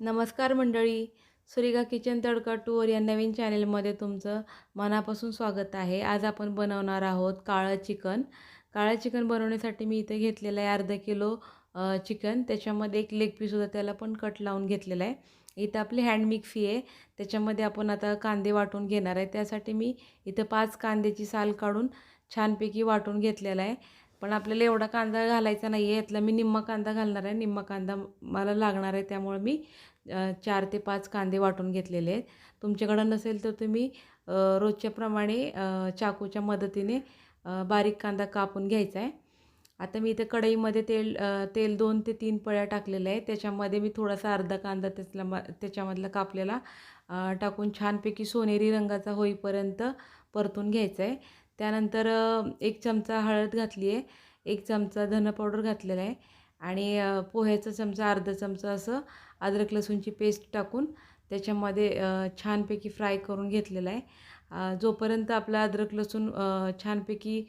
नमस्कार मंडळी. सुरेगा किचन तडका टूर या नवीन चॅनेलमध्ये तुमचं मनापासून स्वागत आहे. आज आपण बनवणार आहोत काळं चिकन. काळं चिकन बनवण्यासाठी मी इथे घेतलेलं आहे अर्धा किलो चिकन. त्याच्यामध्ये एक लेग पीस होता त्याला पण कट लावून घेतलेला आहे. इथं आपली हँड मिक्सी आहे. त्याच्यामध्ये आपण आता कांदे वाटून घेणार आहे. त्यासाठी मी इथं पाच कांद्याची साल काढून छानपैकी वाटून घेतलेला आहे. पण आपल्याला एवढा कांदा घालायचा नाही आहे यातला मी निम्मा कांदा घालणार आहे. निम्मा कांदा मला लागणार आहे त्यामुळे मी चार ते पाच कांदे वाटून घेतलेले आहेत. तुमच्याकडं नसेल तर तुम्ही रोजच्याप्रमाणे चाकूच्या मदतीने बारीक कांदा कापून घ्यायचा आहे. आता मी इथे कढईमध्ये तेल तेल दोन ते तीन पळ्या टाकलेलं आहे त्याच्यामध्ये मी थोडासा अर्धा कांदा त्यातला म त्याच्यामधला कापलेला टाकून छानपैकी सोनेरी रंगाचा होईपर्यंत परतून घ्यायचा आहे. त्यानंतर एक चमचा हळद घातली आहे एक चमचा धना पावडर घातलेला आहे आणि पोह्याचा चमचा अर्धा चमचा असं अद्रक लसूणची पेस्ट टाकून त्याच्यामध्ये छानपैकी फ्राय करून घेतलेला आहे. जोपर्यंत आपला अद्रक लसूण छानपैकी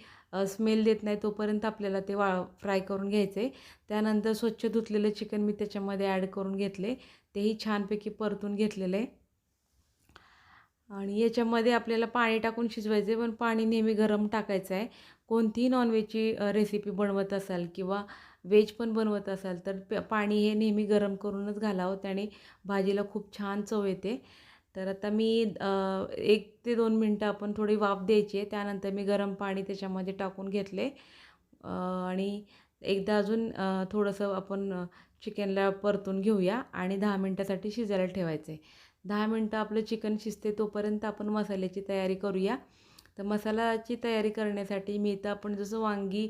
स्मेल देत नाही तोपर्यंत आपल्याला ते वा फ्राय करून घ्यायचं आहे त्यानंतर स्वच्छ धुतलेलं चिकन मी त्याच्यामध्ये ॲड करून घेतले तेही छानपैकी परतून घेतलेलं आहे. आणि याच्यामध्ये आपल्याला पाणी टाकून शिजवायचं आहे पण पाणी नेहमी गरम टाकायचं आहे कोणतीही नॉनव्हेजची रेसिपी बनवत असाल किंवा व्हेज पण बनवत असाल तर प पाणी हे नेहमी गरम करूनच घालावं त्याने भाजीला खूप छान चव येते. तर आता मी एक ते दोन मिनटं आपण थोडी वाफ द्यायची आहे त्यानंतर मी गरम पाणी त्याच्यामध्ये टाकून घेतले. आणि एकदा अजून थोडंसं आपण चिकनला परतून घेऊया आणि दहा मिनटासाठी शिजायला ठेवायचं आहे दहा मिनटं आपलं चिकन शिजते तोपर्यंत आपण मसाल्याची तयारी करूया. तर मसाल्याची तयारी करण्यासाठी मी इथं आपण जसं वांगी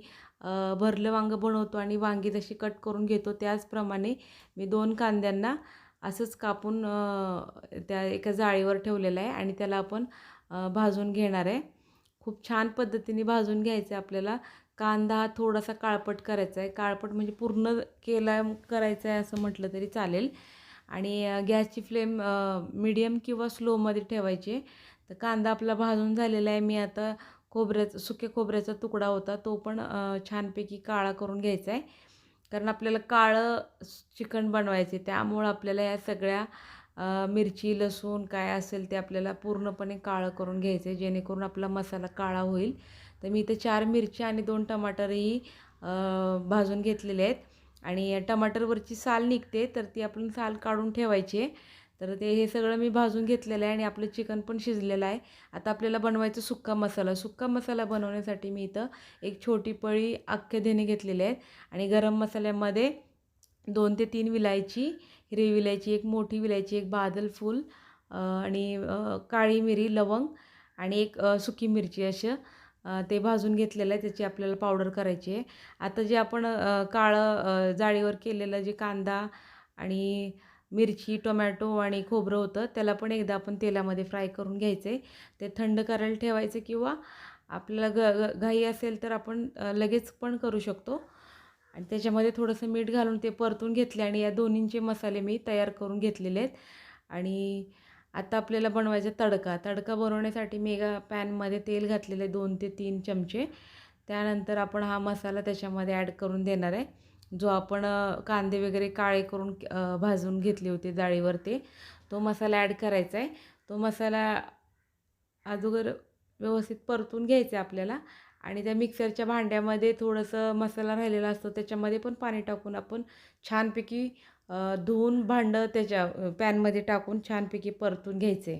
भरलं वांगं बनवतो आणि वांगी जशी कट करून घेतो त्याचप्रमाणे मी दोन कांद्यांना असंच कापून त्या एका जाळीवर ठेवलेलं आहे आणि त्याला आपण भाजून घेणार आहे. खूप छान पद्धतीने भाजून घ्यायचं आहे आपल्याला. कांदा हा थोडासा काळपट करायचा आहे. काळपट म्हणजे पूर्ण केला करायचा आहे असं म्हटलं तरी चालेल. आणि गॅसची फ्लेम मिडियम किंवा स्लोमध्ये ठेवायची. तर कांदा आपला भाजून झालेला आहे. मी आता खोबऱ्याचा सुक्या खोबऱ्याचा तुकडा होता. तो पण छानपैकी काळा करून घ्यायचा आहे. कारण आपल्याला काळं चिकन बनवायचे त्यामुळं आपल्याला या सगळ्या मिरची लसूण काय असेल ते आपल्याला पूर्णपणे काळं करून घ्यायचं आहे. जेणेकरून आपला मसाला काळा होईल. तर मी इथे चार मिरची आणि दोन टमाटरही भाजून घेतलेले आहेत. आणि टमाटरवरची साल निघते तर ती आपण साल काढून ठेवायची. आहे तर ते हे सगळं मी भाजून घेतलेलं आहे आणि आपलं चिकन पण शिजलेलं आहे. आता आपल्याला बनवायचं सुक्का मसाला. सुक्का मसाला बनवण्यासाठी मी इथं एक छोटी पळी अख्खे देणे घेतलेले आहेत. आणि गरम मसाल्यामध्ये दोन ते तीन विलायची हिरवी विलायची एक मोठी विलायची एक बादल फूल आणि काळी मिरी लवंग आणि एक सुकी मिरची असं ते भाजून घेतलेलं आहे त्याची आपल्याला पावडर करायची आहे. आता जे आपण काळं जाळीवर केलेलं जे कांदा आणि मिरची टोमॅटो आणि खोबरं होतं त्याला पण एकदा आपण तेलामध्ये फ्राय करून घ्यायचं ते थंड करायला ठेवायचं किंवा आपल्याला ग ग घाई असेल तर आपण लगेच पण करू शकतो. आणि त्याच्यामध्ये थोडंसं मीठ घालून ते परतून घेतले आणि या दोन्हींचे मसाले मी तयार करून घेतलेले आहेत. आणि आता आपल्याला बनवायचा तडका. तडका बनवण्यासाठी मी एका पॅनमध्ये तेल घातलेले दोन ते तीन चमचे. त्यानंतर आपण हा मसाला त्याच्यामध्ये ॲड करून देणार आहे. जो आपण कांदे वगैरे काळे करून भाजून घेतले होते जाळीवर ते तो मसाला ॲड करायचा आहे. तो मसाला अगोदर व्यवस्थित परतून घ्यायचा आहे आपल्याला आणि त्या मिक्सरच्या भांड्यामध्ये थोडंसं मसाला राहिलेला असतो त्याच्यामध्ये पण पाणी टाकून आपण छानपैकी धुवून भांडं त्याच्या पॅनमध्ये टाकून छानपैकी परतून घ्यायचे.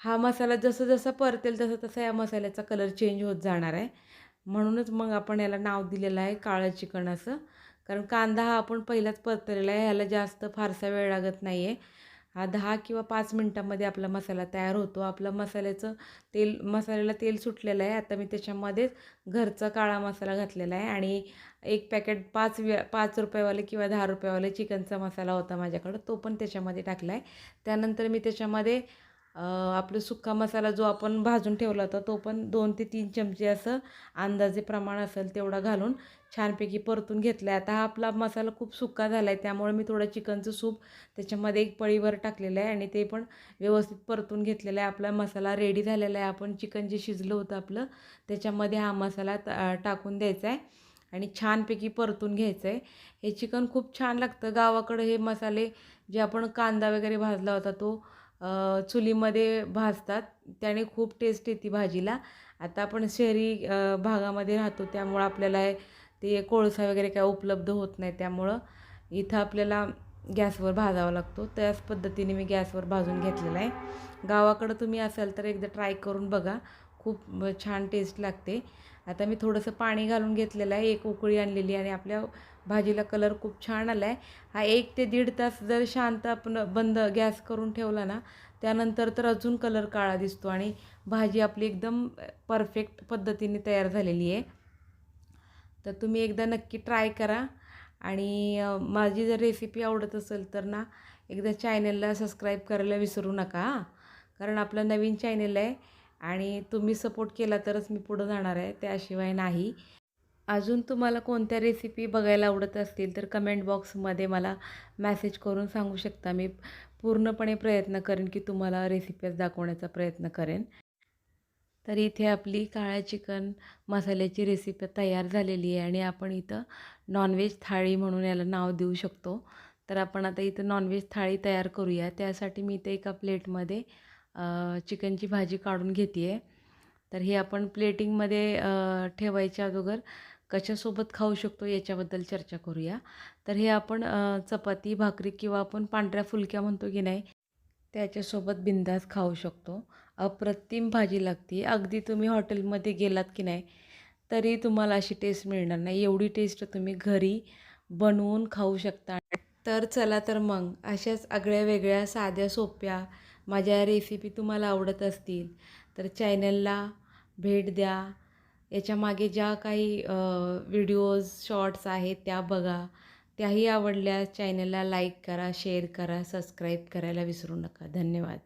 हा मसाला जसं जसं परतेल तसं तसं या मसाल्याचा कलर चेंज होत जाणार आहे. म्हणूनच मग आपण याला नाव दिलेलं आहे काळं चिकन असं. कारण कांदा हा आपण पहिलाच परतलेला आहे ह्याला जास्त फारसा वेळ लागत नाही आहे हा दहा किंवा पाच मिनटामध्ये आपला मसाला तयार होतो. आपला मसाल्याचं तेल मसाल्याला तेल सुटलेलं आहे. आता मी त्याच्यामध्येच घरचा काळा मसाला घातलेला आहे आणि एक पॅकेट पाच वे पाच रुपयेवाले किंवा दहा रुपयेवाले चिकनचा मसाला होता माझ्याकडं. तो पण त्याच्यामध्ये टाकला आहे. त्यानंतर मी त्याच्यामध्ये आपलं सुक्का मसाला जो आपण भाजून ठेवला होता तो पण दोन ते तीन चमचे असं अंदाजे प्रमाण असेल तेवढा घालून छानपैकी परतून घेतला आहे आता हा आपला मसाला खूप सुक्का झाला आहे त्यामुळे मी थोडं चिकनचं सूप त्याच्यामध्ये एक पळीवर टाकलेलं आहे आणि ते पण व्यवस्थित परतून घेतलेलं आहे. आपला मसाला रेडी झालेला आहे. आपण चिकन जे शिजलं होतं आपलं त्याच्यामध्ये हा मसाला टाकून द्यायचा आहे आणि छानपैकी परतून घ्यायचं आहे. हे चिकन खूप छान लागतं. गावाकडं हे मसाले जे आपण कांदा वगैरे भाजला होता तो चुलीमध्ये भाजतात. त्याने खूप टेस्ट येते भाजीला. आता आपण शहरी भागामध्ये राहतो त्यामुळं आपल्याला ते कोळसा वगैरे काय उपलब्ध होत नाही. त्यामुळं इथं आपल्याला गॅसवर भाजावा लागतो. त्याच पद्धतीने मी गॅसवर भाजून घेतलेला आहे. गावाकडं तुम्ही असाल तर एकदा ट्राय करून बघा. खूप छान टेस्ट लागते. आता मी थोडंसं पाणी घालून घेतलेलं आहे. एक उकळी आणलेली आणि आपल्या भाजीला कलर खूप छान आला आहे हा एक ते दीड तास जर शांत आपण बंद गॅस करून ठेवला ना त्यानंतर तर अजून कलर काळा दिसतो आणि भाजी आपली एकदम परफेक्ट पद्धतीने तयार झालेली आहे. तर तुम्ही एकदा नक्की ट्राय करा आणि माझी जर रेसिपी आवडत असेल तर ना एकदा चॅनलला सबस्क्राईब करायला विसरू नका कारण आपलं नवीन चॅनल आहे आणि तुम्ही सपोर्ट केला तरच मी पुढं जाणार आहे त्याशिवाय नाही. अजून तुम्हाला कोणत्या रेसिपी बघायला आवडत असतील तर कमेंट बॉक्समध्ये मला मॅसेज करून सांगू शकता. मी पूर्णपणे प्रयत्न करेन की तुम्हाला रेसिपीज दाखवण्याचा प्रयत्न करेन. तर इथे आपली काळ्या चिकन मसाल्याची रेसिपी तयार झालेली आहे आणि आपण इथं नॉनव्हेज थाळी म्हणून याला नाव देऊ शकतो. तर आपण आता इथं नॉनव्हेज थाळी तयार करूया. त्यासाठी मी इथं एका प्लेटमध्ये चिकनची भाजी काढून घेते आहे तर हे आपण प्लेटिंगमध्ये ठेवायच्या अगोदर कशासोबत खाऊ शकतो याच्याबद्दल चर्चा करूया. तर हे आपण चपाती भाकरी किंवा आपण पांढऱ्या फुलक्या म्हणतो की नाही त्याच्यासोबत बिंदास खाऊ शकतो. अप्रतिम भाजी लागते. अगदी तुम्ही हॉटेलमध्ये गेलात की नाही तरी तुम्हाला अशी टेस्ट मिळणार नाही. एवढी टेस्ट तुम्ही घरी बनवून खाऊ शकता. तर चला तर मग अशाच आगळ्या वेगळ्या साध्या सोप्या माझ्या रेसिपी तुम्हाला आवडत असतील तर चॅनलला भेट द्या. याच्यामागे ज्या काही व्हिडिओज शॉर्ट्स आहेत त्या बघा. त्याही आवडल्यास चॅनलला लाईक करा शेअर करा सबस्क्राईब करायला विसरू नका. धन्यवाद.